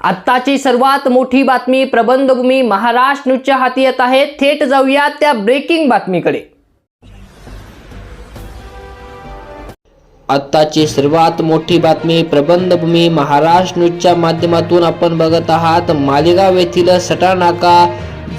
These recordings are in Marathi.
आत्ताची सर्वात मोठी बातमी प्रबंधभूमी महाराष्ट्र न्यूजच्या हाती येत आहे. थेट जाऊया त्या ब्रेकिंग बातमीकडे. आत्ताची सर्वात मोठी बातमी प्रबंधभूमी महाराष्ट्र न्यूजच्या माध्यमातून आपण बघत आहात. मालेगाव येथील सटानाका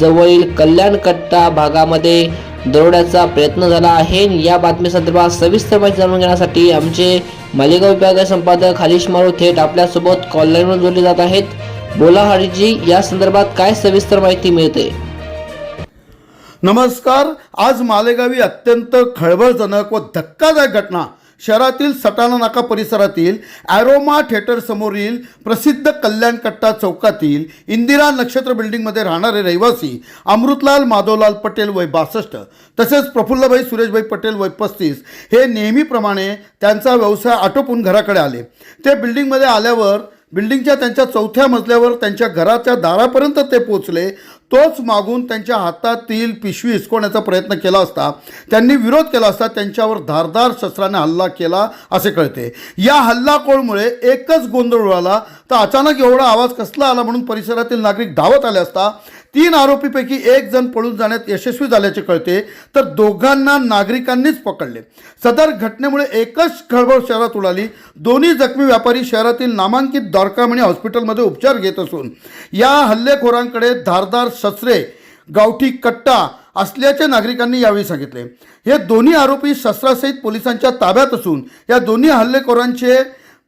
जवळील कल्याण कट्टा भागामध्ये दरोड्याचा प्रयत्न झाला आहे. या बातमी संदर्भात सविस्तर माहिती जाणून घेण्यासाठी आमचे मालेगाव विभागीय संपादक हरीश मारू थेट आपल्यासोबत कॉल लाईनवर जोडले जात आहेत. बोला हरीशजी या संदर्भात काय सविस्तर माहिती मिळते? नमस्कार आज मालेगावी अत्यंत खळबळजनक व धक्कादायक घटना शहरातील सटाणा नाका परिसरातील ॲरोमा थिएटरसमोरील प्रसिद्ध कल्याण कट्टा चौकातील इंदिरा नक्षत्र बिल्डिंगमध्ये राहणारे रहिवासी अमृतलाल माधवलाल पटेल वय बासष्ट तसेच प्रफुल्लभाई सुरेशभाई पटेल वय पस्तीस हे नेहमीप्रमाणे त्यांचा व्यवसाय आटोपून घराकडे आले. ते बिल्डिंगमध्ये आल्यावर बिल्डिंगच्या त्यांच्या चौथ्या मजल्यावर त्यांच्या घराच्या दारापर्यंत ते पोचले तोच मागून त्यांच्या हातातील पिशवी हिसकवण्याचा प्रयत्न केला असता त्यांनी विरोध केला असता त्यांच्यावर धारदार शस्त्राने हल्ला केला असे कळते. या हल्लाकोळमुळे एकच गोंधळ उडाला तर अचानक एवढा आवाज कसला आला म्हणून परिसरातील नागरिक धावत आले असता तीन आरोपीपैकी एक जण पळून जाण्यात यशस्वी झाल्याचे कळते तर दोघांना नागरिकांनीच पकडले. सदर घटनेमुळे एकच खळबळ शहरात उडाली. दोन्ही जखमी व्यापारी शहरातील नामांकित द्वारकामणी हॉस्पिटलमध्ये उपचार घेत असून या हल्लेखोरांकडे धारदार शस्त्रे गावठी कट्टा असल्याचे नागरिकांनी यावेळी सांगितले. हे दोन्ही आरोपी शस्त्रासहित पोलिसांच्या ताब्यात असून या दोन्ही हल्लेखोरांचे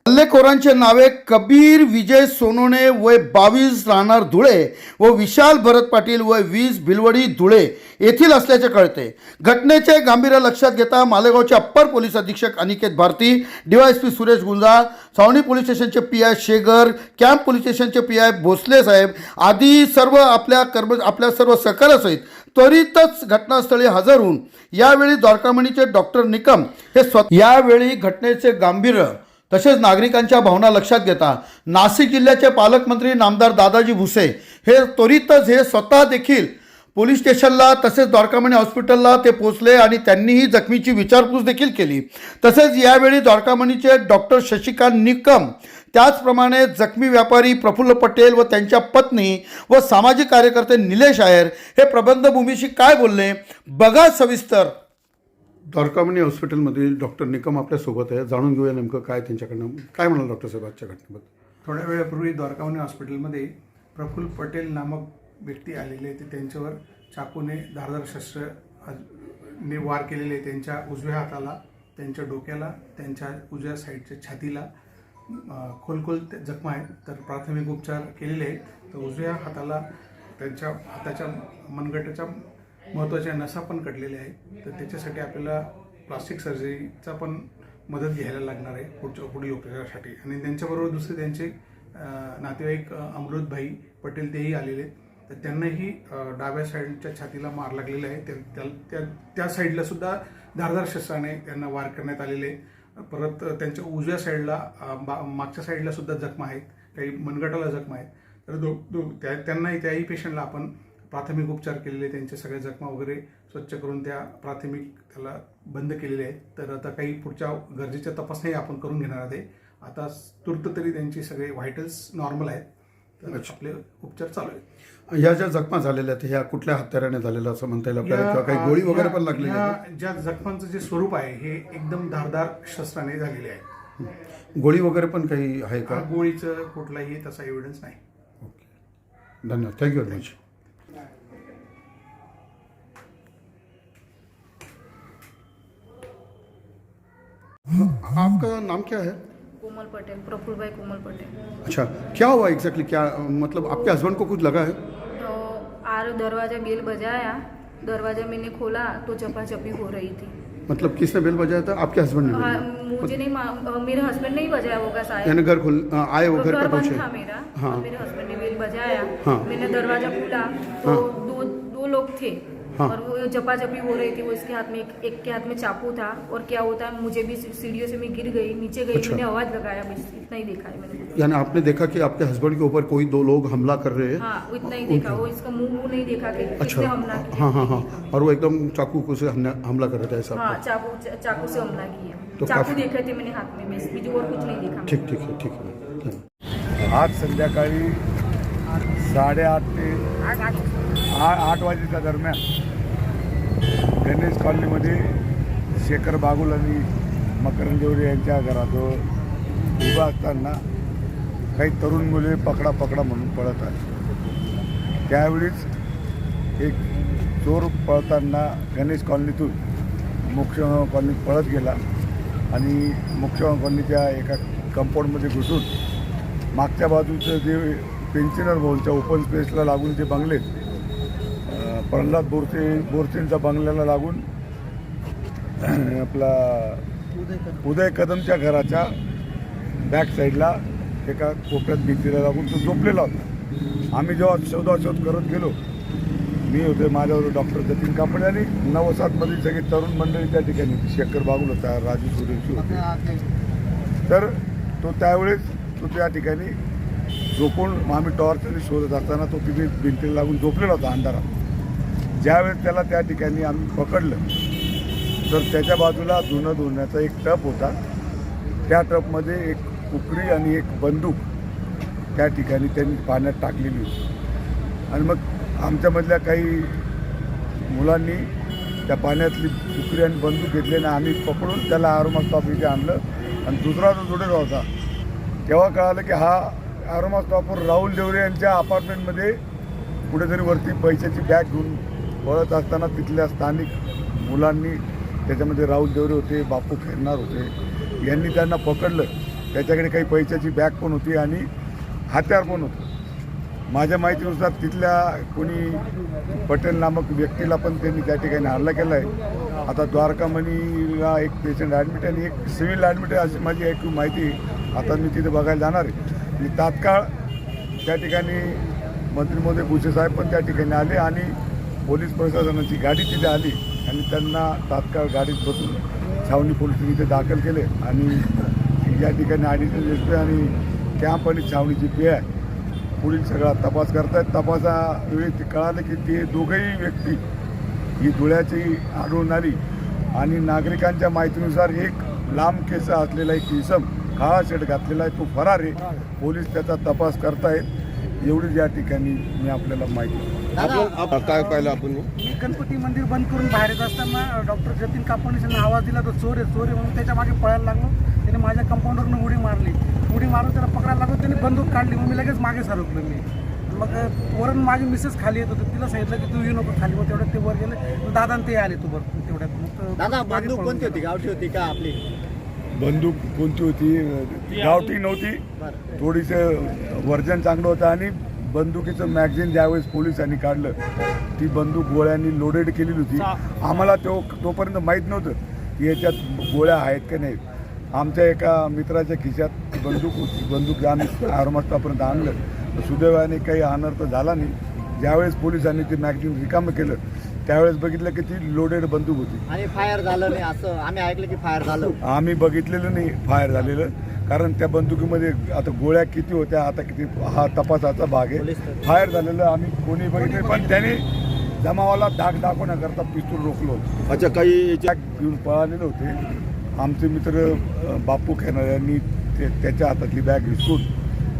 हल्लेखोरांचे नावे कबीर विजय सोनोने वय बावीस राहणार धुळे व विशाल भरत पाटील वय वीस भिलवडी धुळे येथील असल्याचे कळते. घटनेचे गांभीर्य लक्षात घेता मालेगावचे अप्पर पोलीस अधीक्षक अनिकेत भारती डीवायएसपी सुरेश गुंजाळ सावणी पोलीस स्टेशनचे P I Shegar camp police स्टेशनचे पी आय भोसले साहेब आदी सर्व आपल्या कर्म आपल्या सर्व सहकार्यासहित त्वरितच घटनास्थळी हजर होऊन यावेळी द्वारकामणीचे डॉक्टर निकम हे स्व यावेळी घटनेचे गांभीर्य तसेच नागरिकांच्या भावना लक्षात घेता नाशिक जिल्ह्याचे पालकमंत्री नामदार दादाजी भुसे हे त्वरितच हे स्वतः देखील पोलीस स्टेशनला तसेच द्वारकामणी हॉस्पिटलला ते पोचले आणि त्यांनीही जखमीची विचारपूस देखील केली. तसेच यावेळी द्वारकामणीचे डॉक्टर शशिकांत निकम त्याचप्रमाणे जखमी व्यापारी प्रफुल्ल पटेल व त्यांच्या पत्नी व सामाजिक कार्यकर्ते निलेश आयर हे प्रबंधभूमीशी काय बोलले? बघा सविस्तर. द्वारकामणी हॉस्पिटलमधील डॉक्टर निकम आपल्यासोबत आहे. जाणून घेऊया नेमकं काय त्यांच्याकडनं काय म्हणाल डॉक्टर साहेब आजच्या घटनेबद्दल? थोड्या वेळापूर्वी द्वारकामणी हॉस्पिटलमध्ये प्रफुल्ल पटेल नामक व्यक्ती आलेले ते त्यांच्यावर चाकूने धारदार शस्त्र ने वार केलेले त्यांच्या उजव्या हाताला त्यांच्या डोक्याला त्यांच्या उजव्या साईडच्या छातीला खोलखोल जखमा आहेत. तर प्राथमिक उपचार केलेले आहेत. तर उजव्या हाताला त्यांच्या हाताच्या मनगटाच्या महत्त्वाच्या नसा पण कटलेल्या आहेत. तर त्याच्यासाठी आपल्याला प्लास्टिक सर्जरीचा पण मदत घ्यायला लागणार आहे पुढच्या पुढील उपचारासाठी. आणि त्यांच्याबरोबर दुसरे त्यांचे नातेवाईक अमृतभाई पटेल तेही आलेले आहेत. तर त्यांनाही डाव्या साईडच्या छातीला मार लागलेला आहे. त्या- त्या- त्या त्या साईडला सुद्धा धारदार शस्त्राने त्यांना वार करण्यात आलेले आहे. परत त्यांच्या उजव्या साईडला मागच्या साईडला सुद्धा जखमा आहेत. काही मनगटाला जखमा आहेत. तर दो दो त्या त्यांनाही त्याही पेशंटला आपण प्राथमिक उपचार केलेले त्यांच्या सगळ्या जखमा वगैरे स्वच्छ करून त्या प्राथमिक त्याला बंद केलेले आहेत. तर आता काही पुढच्या गरजेच्या तपासण्याही आपण करून घेणार आहे. आता तूर्त तरी त्यांची सगळे व्हायटल्स नॉर्मल आहेत. तर आपले उपचार चालू आहेत. या ज्या जखमा झालेल्या आहेत ह्या कुठल्या हत्याराने झालेल्या असं म्हणता येईल आपल्याला? किंवा काही गोळी वगैरे पण लागलेली आहे ह्या- ज्या जखमांचं जे स्वरूप आहे हे एकदम धारदार शस्त्राने झालेले आहे? गोळी वगैरे पण काही आहे का? गोळीचं कुठलाही तसा एव्हिडन्स नाही. ओके. धन्यवाद. थँक्यू व्हेरी मच आपका नाम क्या है? कोमल पटेल प्रफुल्ल भाई कोमल पटेल। अच्छा क्या हुआ एग्जैक्टली क्या मतलब आपके हस्बैंड को कुछ लगा है? तो आर दरवाज़ा बेल बजाया दरवाज़ा मैंने खोला तो चपाचपी हो रही थी। मतलब किसने बेल बजाया था? आपके हस्बैंड ने हाँ, बेल मुझे नहीं मालूम मेरे हस्बैंड ने ही बजाया होगा शायद। यानी घर खुल आए वो घर घर बंद पहुंचे था मेरा हाँ। और मेरे हस्बैंड ने बेल बजाया। हाँ। मैंने दरवाजा खोला तो दो दो लोग थे। हाँ। और वो जपा जपी हो रही थी वो इसके हाथ में एक, एक के हाथ में चाकू था और क्या होता है मुझे भी सीढ़ियों से मैं गिर गई नीचे गई अच्छा। मैंने आवाज़ लगाया बस इतना ही देखा है मैंने। यानी आपने देखा कि आपके हस्बैंड के ऊपर कोई दो लोग हमला कर रहे हैं? हाँ इतना ही देखा वो इसका मुँह मुँह नहीं देखा कि अच्छा। हमला किया। हाँ हाँ हाँ। और वो एकदम चाकू को से हमला कर रहे थे ऐसा हाँ चाकू चाकू से हमला किया। तो चाकू देखे थे मैंने हाथ में बस मुझे और कुछ नहीं देखा ठीक ठीक है ठीक है। आज संध्याकाळी साडेआठ ते आ आठ वाजेच्या दरम्यान गणेश कॉलनीमध्ये शेखर बागुल आणि मकरंद देवरे यांच्या घराजवळ उभा असताना काही तरुण मुले पकडा पकडा म्हणून पळत आहेत त्यावेळीच एक चोर पळताना गणेश कॉलनीतून मुख्य कॉलनीत पळत गेला आणि मुख्य कॉलनीच्या एका कंपाऊंडमध्ये घुसून मागच्या बाजूचं जे पेन्शनर भवनच्या ओपन स्पेसला लागून जे बंगले आहेत, प्रल्हाद बोरसे बोरसेंच्या बंगल्याला लागून आपला उदय कदमच्या घराच्या बॅक साईडला एका कोपऱ्यात भिंतीला लागून तो झोपलेला होता. आम्ही जेव्हा शोधाशोध करत गेलो मी होते माझ्यावर डॉक्टर जतीन कापडे आणि नवसातमधील सगळे तरुण मंडळी त्या ठिकाणी. होती. शेखर बागुल होता राजू सुरेशी होते. तर तो त्यावेळेस तो त्या ठिकाणी झोपून आम्ही टॉर्चने शोधत असताना तो तिथे भिंतीला लागून झोपलेला होता अंधारात. ज्यावेळेस त्याला त्या ठिकाणी आम्ही पकडलं तर त्याच्या बाजूला धुणं धुण्याचा एक टप होता. त्या टपमध्ये एक कुकरी आणि एक बंदूक त्या ठिकाणी त्यांनी पाण्यात टाकलेली होती. आणि मग आमच्यामधल्या काही मुलांनी त्या पाण्यातली कुकरी आणि बंदूक घेतले आणि आम्ही पकडून त्याला आरोमा स्टॉप इथे आणलं. आणि दुसरा जो जोडेला होता तेव्हा कळालं की हा आरोमा स्टॉपवर राहुल देवरे यांच्या अपार्टमेंटमध्ये कुठेतरी वरती पैशाची बॅग घेऊन पळत असताना तिथल्या स्थानिक मुलांनी त्याच्यामध्ये राहुल देवरे होते बापू खेळणार होते. यांनी त्यांना पकडलं. त्याच्याकडे काही पैशाची बॅग पण होती आणि हत्यार पण होतं. माझ्या माहितीनुसार तिथल्या कोणी पटेल नामक व्यक्तीला पण त्यांनी त्या ठिकाणी हल्ला केला आहे आता द्वारकामणीला एक पेशंट ॲडमिट आणि एक सिव्हिल ॲडमिट आहे अशी माझी एक माहिती आता मी तिथे बघायला जाणार आहे. आणि तात्काळ त्या ठिकाणी मंत्री महोदय भुसे साहेब पण त्या ठिकाणी आले आणि पोलीस प्रशासनाची गाडी तिथे आली आणि त्यांना तात्काळ गाडीत बसून छावणी पोलीस इथे दाखल केले आणि या ठिकाणी ॲडिशनल एस पी आणि कॅम्प आणि छावणीची पी आहे. पुढील सगळा तपास करतायत. तपासावेळी ते कळालं की ते दोघंही व्यक्ती ही धुळ्याची आढळून आली. आणि नागरिकांच्या माहितीनुसार एक लांब केस असलेला एक इसम काळा शेट घातलेला आहे. तो फरार आहे. पोलीस त्याचा तपास करतायत. एवढीच या ठिकाणी मी आपल्याला माहिती काय पाहिलं आपण? मी गणपती मंदिर बंद करून बाहेर येत असताना डॉक्टर जतीन यांना आवाज दिला तो चोर आहे चोर आहे म्हणून त्याच्यामागे पळायला लागलो. त्याने माझ्या कंपाऊंडरनं उडी मारली. उडी मारून त्याला पकडायला लागलो त्याने बंदूक काढली मग मी लगेच मागे सरकलो मी. मग वरून माझी मिसेस खाली येत होती. तिला सांगितलं की तू येऊ नको खाली मग तेवढ्यात ते वर गेले. दादा ते आले तू बर तेवढ्यात. मग दादा बंदूक कोणती. होती? गावठी होती का आपली? बंदूक कोणती होती? ती गावठी नव्हती. थोडीसं वर्जन चांगलं होतं आणि बंदुकीचं मॅगझिन ज्यावेळेस पोलिसांनी काढलं ती बंदूक गोळ्यांनी लोडेड केलेली होती. आम्हाला तो तोपर्यंत माहीत नव्हतं की याच्यात गोळ्या आहेत का नाहीत आमच्या एका मित्राच्या खिशात बंदूक होती. बंदूक आम्ही आरमास्तापर्यंत आणलं. सुदैवाने काही अनर्थ झाला नाही. ज्यावेळेस पोलिसांनी ते मॅगझिन रिकामं केलं त्यावेळेस बघितलं की ती लोडेड बंदूक होती. आणि फायर झालं नाही असं. आम्ही ऐकलं की फायर झालं. आम्ही बघितलेलं नाही फायर झालेलं. कारण त्या बंदुकीमध्ये आता गोळ्या किती होत्या आता किती हा तपासाचा भाग आहे. फायर झालेलं आम्ही कोणी बघितलं पण त्याने जमावाला दाग दाखवण्याकरता पिस्तूल रोखलो अच्छा काही घेऊन पळालेले होते. आमचे मित्र बापू खेणार यांनी ते त्याच्या हातातली बॅग हिसकून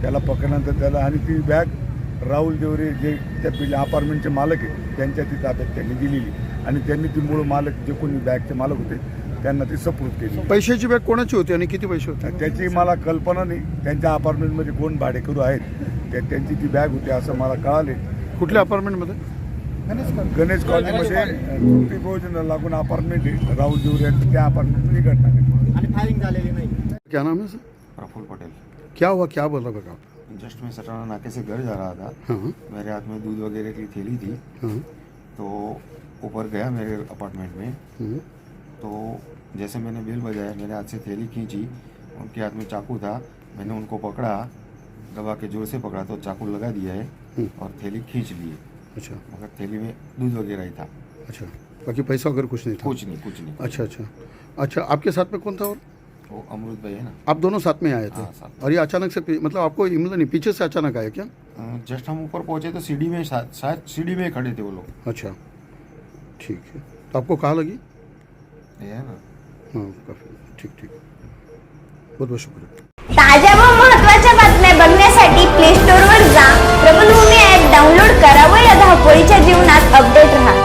त्याला पकडल्यानंतर त्याला आणि ती बॅग राहुल देवरे जे त्या अपार्टमेंटचे मालक आहेत त्यांच्या ती ताब्यात त्यांनी दिलेली. आणि त्यांनी ती मूळ मालक जे कोणी बॅगचे मालक होते त्यांना ती सपोर्ट केली. पैशाची बॅग कोणाची होती आणि किती पैसे होते? त्याची मला कल्पना नाही. त्यांच्या अपार्टमेंटमध्ये कोण भाडेकरू आहेत? त्या त्यांची ती बॅग होती असं मला कळाले. कुठल्या अपार्टमेंटमध्ये गणेश कॉलनीमध्ये तृप्ती भोजन लागून अपार्टमेंट आहे. राहुल देवरे यांचं त्या अपार्टमेंटमध्ये घटना घडली. आणि फायरिंग झालेली नाही. क्या नाम है सर? प्रफुल्ल पटेल. क्या हुआ? क्या बोला बता जस्ट मैं सटाना नाके से घर जा रहा था हाँ. मेरे हाथ में दूध वगैरह की थैली थी. हाँ. तो ऊपर गया मेरे अपार्टमेंट में. तो जैसे मैंने बेल बजाया मेरे हाथ से थैली खींची उनके हाथ में चाकू था मैंने उनको पकड़ा दबा के ज़ोर से पकड़ा तो चाकू लगा दिया है और थैली खींच लिए अच्छा। मगर थैली में दूध वगैरह ही था। अच्छा। बाकी पैसा वगैरह कुछ नहीं था? कुछ नहीं कुछ नहीं। अच्छा अच्छा। अच्छा आपके साथ में कौन था और? वो अमृत भाई है ना। आप दोनों साथ में आए थे? हाँ, और ये अचानक से मतलब आपको मतलब नहीं पीछे से अचानक आया क्या? जस्ट हम ऊपर पहुँचे तो सीढ़ी में शायद सीढ़ी में खड़े थे वो लोग। अच्छा। ठीक है। तो आपको कहाँ लगी? है ना। हो, ठीक ठीक. बहुत बहुत शुक्रिया. ताज्या व महत्त्वाच्या बातम्या बघण्यासाठी प्ले स्टोअरवर जा. प्रबलभूमी ऍप डाउनलोड करा व या धावपळीच्या जीवनात अपडेट राहा.